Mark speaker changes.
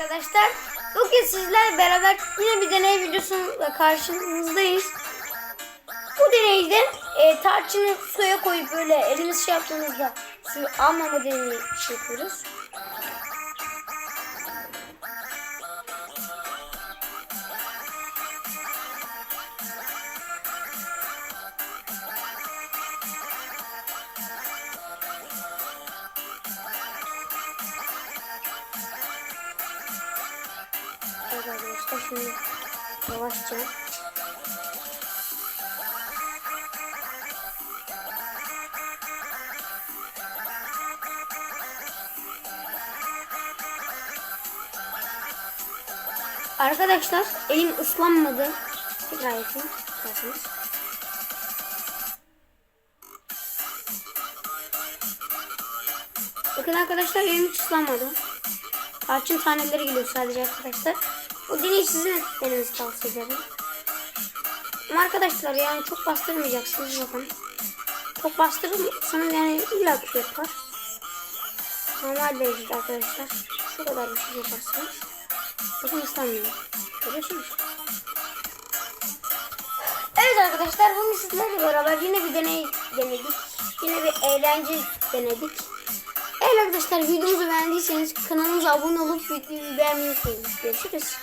Speaker 1: arkadaşlar. Bugün sizlerle beraber yine bir deney videosuyla karşınızdayız. Bu deneyde e, tarçını suya koyup böyle elimiz şey yaptığımızda suyu almama deneyi şey yapıyoruz. Evet arkadaşlar şimdi yavaşça Arkadaşlar elim ıslanmadı. Tekrar yapayım. isterseniz. Bakın arkadaşlar elim hiç ıslanmadı. Tarçın taneleri geliyor sadece arkadaşlar. O deneyi sizin etmenizi tavsiye ederim. Ama arkadaşlar yani çok bastırmayacaksınız bakın. Çok bastırırsanız yani illa bir şey yapar. Normal derecede arkadaşlar. Şu kadar bir şey yaparsanız. Bakın ıslanmıyor. Görüyorsunuz. Evet arkadaşlar bugün sizlerle beraber yine bir deney denedik. Yine bir eğlence denedik. Evet arkadaşlar videomuzu beğendiyseniz kanalımıza abone olup videoyu beğenmeyi unutmayın. Görüşürüz.